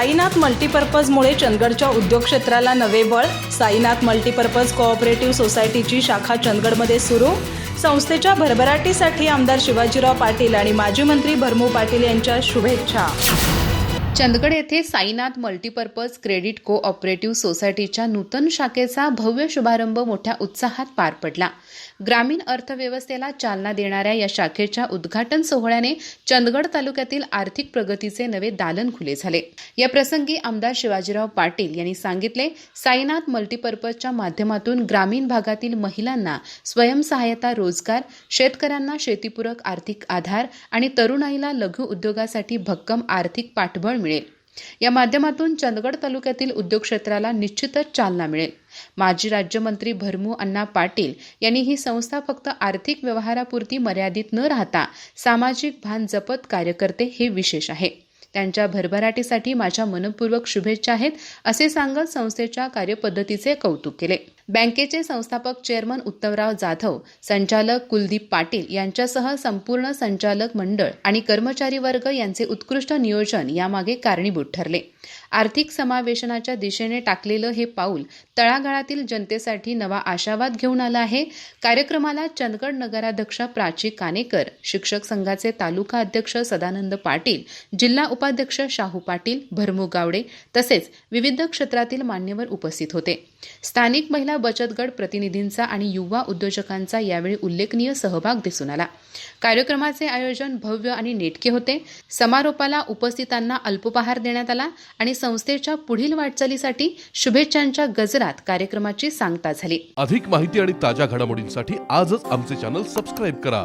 साईनाथ मल्टीपर्पजमुळे चंदगडच्या उद्योग क्षेत्राला नवे बळ साईनाथ मल्टीपर्पज कोऑपरेटिव्ह सोसायटीची शाखा चंदगडमध्ये सुरू. संस्थेच्या भरभराटीसाठी आमदार शिवाजीराव पाटील आणि माजी मंत्री भरमू पाटील यांच्या शुभेच्छा. चंदगड येथे Sainath multipurpose credit cooperative सोसायटीच्या नूतन शाखेचा भव्य शुभारंभ मोठ्या उत्साहात पार पडला. ग्रामीण अर्थव्यवस्थेला चालना देणाऱ्या या शाखेच्या उद्घाटन सोहळ्याने चंदगड तालुक्यातील आर्थिक प्रगतीचे नवे दालन खुले झाले. या प्रसंगी आमदार शिवाजीराव पाटील यांनी सांगितले साईनाथ मल्टीपर्पजच्या माध्यमातून ग्रामीण भागातील महिलांना स्वयंसहाय्यता रोजगार शेतकऱ्यांना शेतीपूरक आर्थिक आधार आणि तरुणाईला लघु उद्योगासाठी भक्कम आर्थिक पाठबळ मिळेल. या माध्यमातून चंदगड तालुक्यातील उद्योग क्षेत्राला निश्चितच चालना मिळेल. माजी राज्यमंत्री भरमू अण्णा पाटील यांनी ही संस्था फक्त आर्थिक व्यवहारापुरती मर्यादित न राहता सामाजिक भान जपत कार्य करते हे विशेष आहे. त्यांच्या भरभराटीसाठी माझ्या मनपूर्वक शुभेच्छा आहेत असे सांगत संस्थेच्या कार्यपद्धतीचे कौतुक केले. बँकेचे संस्थापक चेअरमन उत्तमराव जाधव संचालक कुलदीप पाटील यांच्यासह संपूर्ण संचालक मंडळ आणि कर्मचारी वर्ग यांचे उत्कृष्ट नियोजन यामागे कारणीभूत ठरले. आर्थिक समावेशनाच्या दिशेने टाकलेलं हे पाऊल तळागाळातील जनतेसाठी नवा आशावाद घेऊन आला आहे. कार्यक्रमाला चंदगड नगराध्यक्षा प्राची कानेकर शिक्षक संघाचे तालुका अध्यक्ष सदानंद पाटील जिल्हा उपाध्यक्ष शाहू पाटील भरमू गावडे तसेच विविध क्षेत्रातील मान्यवर उपस्थित होते. स्थानिक महिला बचत गट प्रतिनिधींचा आणि युवा उद्योजकांचा यावेळी उल्लेखनीय सहभाग दिसून आला. कार्यक्रमाचे आयोजन भव्य आणि नेटके होते. समारोपाला उपस्थितांना अल्पोपहार देण्यात आला आणि संस्थेच्या पुढील वाटचालीसाठी शुभेच्छांच्या गजरात कार्यक्रमाची सांगता झाली. अधिक माहिती आणि ताज्या घडामोडींसाठी आजच आमचे चॅनल सबस्क्राईब करा.